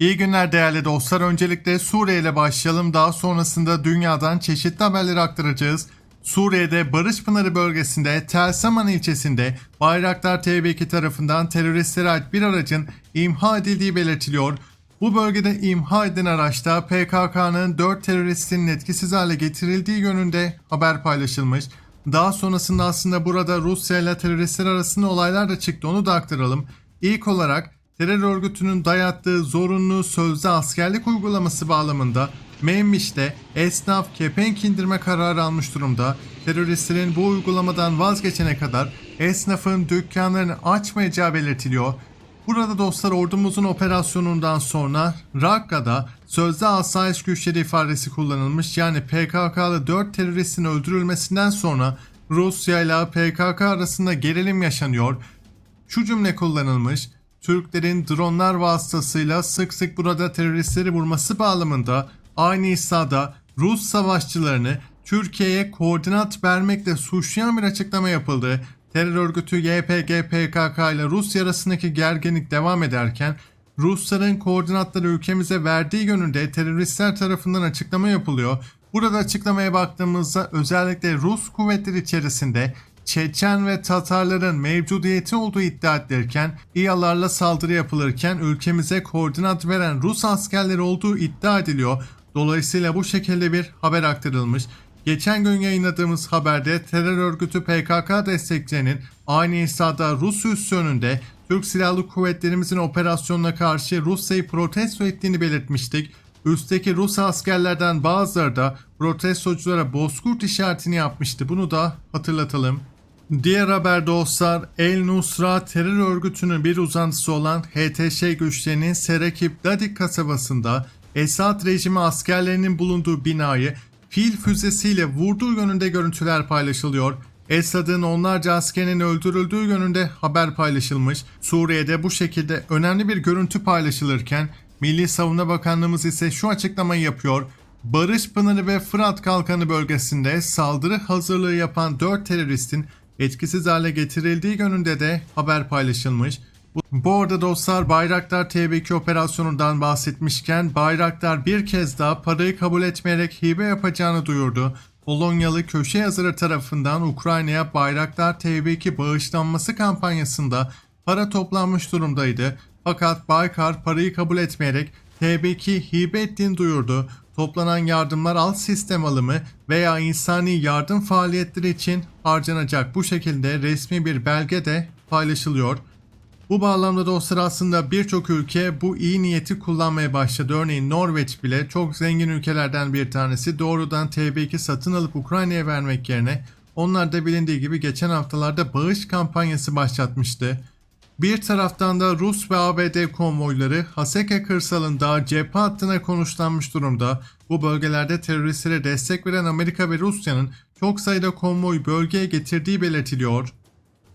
İyi günler değerli dostlar. Öncelikle Suriye ile başlayalım. Daha sonrasında dünyadan çeşitli haberleri aktaracağız. Suriye'de Barış Pınarı bölgesinde Tel Saman ilçesinde Bayraktar TB2 tarafından teröristlere ait bir aracın imha edildiği belirtiliyor. Bu bölgede imha edilen araçta PKK'nın 4 teröristinin etkisiz hale getirildiği yönünde haber paylaşılmış. Daha sonrasında aslında burada Rusya ile teröristler arasında olaylar da çıktı onu da aktaralım. İlk olarak terör örgütünün dayattığı zorunlu sözlü askerlik uygulaması bağlamında Memmiş'te esnaf kepenk indirme kararı almış durumda. Teröristlerin bu uygulamadan vazgeçene kadar esnafın dükkanlarını açmayacağı belirtiliyor. Burada dostlar ordumuzun operasyonundan sonra Rakka'da sözde asayiş güçleri ifadesi kullanılmış. Yani PKK'lı 4 teröristin öldürülmesinden sonra Rusya ile PKK arasında gerilim yaşanıyor. Şu cümle kullanılmış. Türklerin dronlar vasıtasıyla sık sık burada teröristleri vurması bağlamında aynı İsa'da Rus savaşçılarını Türkiye'ye koordinat vermekle suçlayan bir açıklama yapıldı. Terör örgütü YPG PKK ile Rusya arasındaki gerginlik devam ederken Rusların koordinatları ülkemize verdiği yönünde teröristler tarafından açıklama yapılıyor. Burada açıklamaya baktığımızda özellikle Rus kuvvetleri içerisinde Çeçen ve Tatarların mevcudiyeti olduğu iddia edilirken İHA'larla saldırı yapılırken ülkemize koordinat veren Rus askerleri olduğu iddia ediliyor. Dolayısıyla bu şekilde bir haber aktarılmış. Geçen gün yayınladığımız haberde terör örgütü PKK destekçilerinin aynı İsa'da Rus üssü önünde Türk Silahlı Kuvvetlerimizin operasyonuna karşı Rusya'yı protesto ettiğini belirtmiştik. Üstteki Rus askerlerden bazıları da protestoculara bozkurt işaretini yapmıştı. Bunu da hatırlatalım. Diğer haber dostlar El Nusra terör örgütünün bir uzantısı olan HTŞ güçlerinin Serekip Dadik kasabasında Esad rejimi askerlerinin bulunduğu binayı fil füzesiyle vurduğu yönünde görüntüler paylaşılıyor. Esad'ın onlarca askerinin öldürüldüğü yönünde haber paylaşılmış. Suriye'de bu şekilde önemli bir görüntü paylaşılırken Milli Savunma Bakanlığımız ise şu açıklamayı yapıyor. Barış Pınarı ve Fırat Kalkanı bölgesinde saldırı hazırlığı yapan 4 teröristin etkisiz hale getirildiği yönünde de haber paylaşılmış. Bu, arada dostlar Bayraktar TB2 operasyonundan bahsetmişken Bayraktar bir kez daha parayı kabul etmeyerek hibe yapacağını duyurdu. Polonyalı köşe yazarı tarafından Ukrayna'ya Bayraktar TB2 bağışlanması kampanyasında para toplanmış durumdaydı. Fakat Baykar parayı kabul etmeyerek TB2 hibe ettiğini duyurdu. Toplanan yardımlar alt sistem alımı veya insani yardım faaliyetleri için harcanacak. Bu şekilde resmi bir belge de paylaşılıyor. Bu bağlamda dostlar aslında birçok ülke bu iyi niyeti kullanmaya başladı. Örneğin Norveç bile çok zengin ülkelerden bir tanesi doğrudan TB2 satın alıp Ukrayna'ya vermek yerine onlar da bilindiği gibi geçen haftalarda bağış kampanyası başlatmıştı. Bir taraftan da Rus ve ABD konvoyları Haseke kırsalında cephe hattına konuşlanmış durumda. Bu bölgelerde teröristlere destek veren Amerika ve Rusya'nın çok sayıda konvoy bölgeye getirdiği belirtiliyor.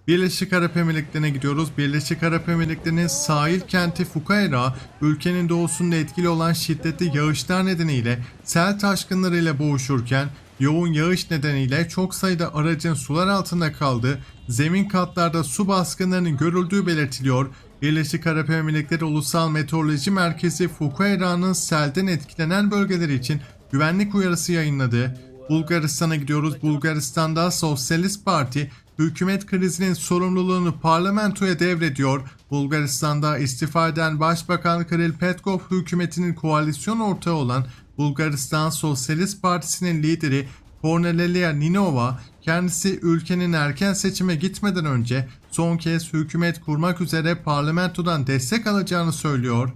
Birleşik Arap Emirlikleri'ne gidiyoruz. Birleşik Arap Emirlikleri'nin sahil kenti Fukaira, ülkenin doğusunda etkili olan şiddetli yağışlar nedeniyle sel taşkınlarıyla boğuşurken yoğun yağış nedeniyle çok sayıda aracın sular altında kaldığı, zemin katlarda su baskınlarının görüldüğü belirtiliyor. Birleşik Arap Emirlikleri Ulusal Meteoroloji Merkezi Fukaira'nın selden etkilenen bölgeleri için güvenlik uyarısı yayınladı. Bulgaristan'a gidiyoruz. Bulgaristan'da Sosyalist Parti hükümet krizinin sorumluluğunu parlamentoya devrediyor. Bulgaristan'da istifa eden Başbakan Kiril Petkov hükümetinin koalisyon ortağı olan Bulgaristan Sosyalist Partisi'nin lideri Cornelia Ninova kendisi ülkenin erken seçime gitmeden önce son kez hükümet kurmak üzere parlamentodan destek alacağını söylüyor.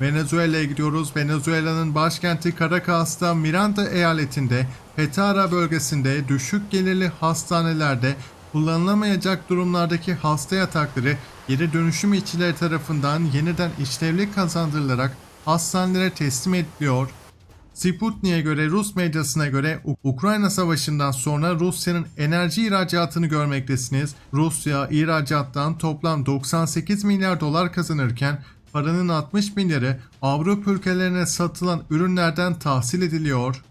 Venezuela'ya gidiyoruz. Venezuela'nın başkenti Caracas'ta Miranda eyaletinde Petara bölgesinde düşük gelirli hastanelerde kullanılamayacak durumlardaki hasta yatakları geri dönüşüm işçileri tarafından yeniden işlevlik kazandırılarak hastanelere teslim ediliyor. Sputnik'e göre Rus medyasına göre Ukrayna Savaşı'ndan sonra Rusya'nın enerji ihracatını görmektesiniz. Rusya ihracattan toplam 98 milyar dolar kazanırken paranın 60 milyarı Avrupa ülkelerine satılan ürünlerden tahsil ediliyor.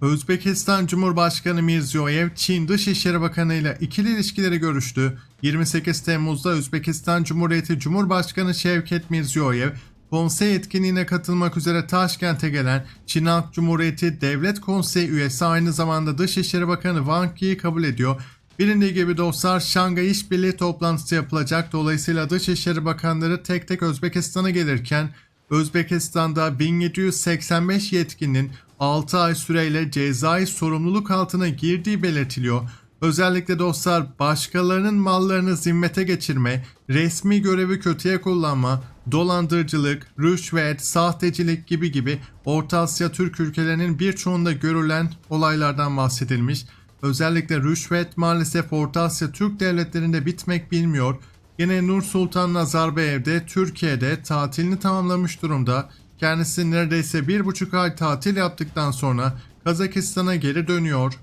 Özbekistan Cumhurbaşkanı Mirziyoyev, Çin Dışişleri Bakanı ile ikili ilişkileri görüştü. 28 Temmuz'da Özbekistan Cumhuriyeti Cumhurbaşkanı Şevket Mirziyoyev, konsey etkinliğine katılmak üzere Taşkent'e gelen Çin Halk Cumhuriyeti Devlet Konseyi üyesi aynı zamanda Dışişleri Bakanı Wang Yi'yi kabul ediyor. Bilindiği gibi dostlar Şangay İşbirliği toplantısı yapılacak. Dolayısıyla Dışişleri Bakanları tek tek Özbekistan'a gelirken Özbekistan'da 1785 yetkinin 6 ay süreyle cezai sorumluluk altına girdiği belirtiliyor. Özellikle dostlar başkalarının mallarını zimmete geçirme, resmi görevi kötüye kullanma, dolandırıcılık, rüşvet, sahtecilik gibi gibi Orta Asya Türk ülkelerinin birçoğunda görülen olaylardan bahsedilmiş. Özellikle rüşvet maalesef Orta Asya Türk devletlerinde bitmek bilmiyor. Yine Nur Sultan Nazarbayev de Türkiye'de tatilini tamamlamış durumda. Kendisi neredeyse bir buçuk ay tatil yaptıktan sonra Kazakistan'a geri dönüyor.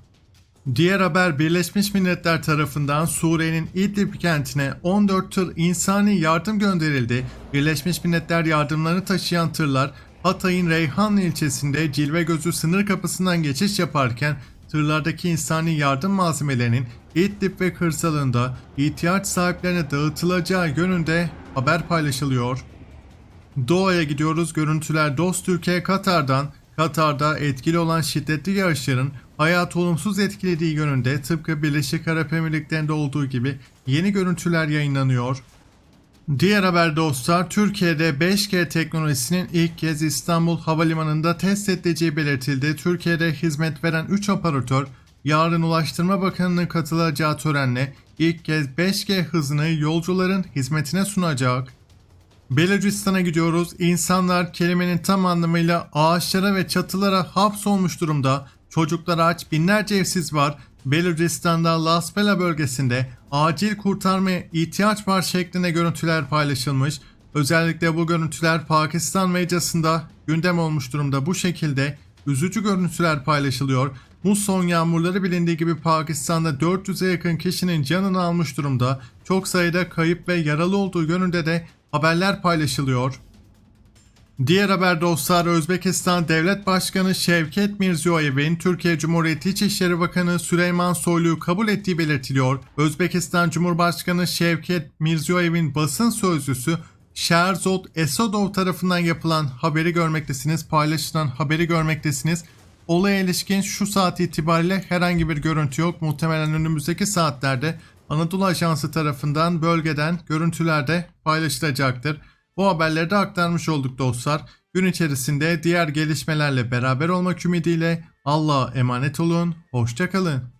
Diğer haber Birleşmiş Milletler tarafından Suriye'nin İdlib kentine 14 tır insani yardım gönderildi. Birleşmiş Milletler yardımlarını taşıyan tırlar Hatay'ın Reyhanlı ilçesinde Cilve Gözü sınır kapısından geçiş yaparken tırlardaki insani yardım malzemelerinin İdlib ve kırsalında ihtiyaç sahiplerine dağıtılacağı yönünde haber paylaşılıyor. Doğa'ya gidiyoruz. Görüntüler Dost Türkiye Katar'dan Katar'da etkili olan şiddetli yağışların hayatı olumsuz etkilediği yönünde tıpkı Birleşik Arap Emirlikleri'nde olduğu gibi yeni görüntüler yayınlanıyor. Diğer haber dostlar Türkiye'de 5G teknolojisinin ilk kez İstanbul Havalimanı'nda test edileceği belirtildi. Türkiye'de hizmet veren 3 operatör yarın Ulaştırma Bakanı'nın katılacağı törenle ilk kez 5G hızını yolcuların hizmetine sunacak. Belucistan'a gidiyoruz. İnsanlar kelimenin tam anlamıyla ağaçlara ve çatılara hapsolmuş durumda. Çocuklar aç, binlerce evsiz var. Belucistan'da Lasbela bölgesinde acil kurtarmaya ihtiyaç var şeklinde görüntüler paylaşılmış. Özellikle bu görüntüler Pakistan medyasında gündem olmuş durumda. Bu şekilde üzücü görüntüler paylaşılıyor. Muson yağmurları bilindiği gibi Pakistan'da 400'e yakın kişinin canını almış durumda. Çok sayıda kayıp ve yaralı olduğu yönünde de haberler paylaşılıyor. Diğer haber dostlar Özbekistan Devlet Başkanı Şevket Mirziyoyev'in Türkiye Cumhuriyeti İçişleri Bakanı Süleyman Soylu'yu kabul ettiği belirtiliyor. Özbekistan Cumhurbaşkanı Şevket Mirziyoyev'in basın sözcüsü Sherzod Esadov tarafından yapılan haberi görmektesiniz, paylaşılan haberi görmektesiniz. Olaya ilişkin şu saat itibariyle herhangi bir görüntü yok. Muhtemelen önümüzdeki saatlerde Anadolu Ajansı tarafından bölgeden görüntüler de paylaşılacaktır. Bu haberleri de aktarmış olduk dostlar. Gün içerisinde diğer gelişmelerle beraber olmak ümidiyle Allah'a emanet olun. Hoşçakalın.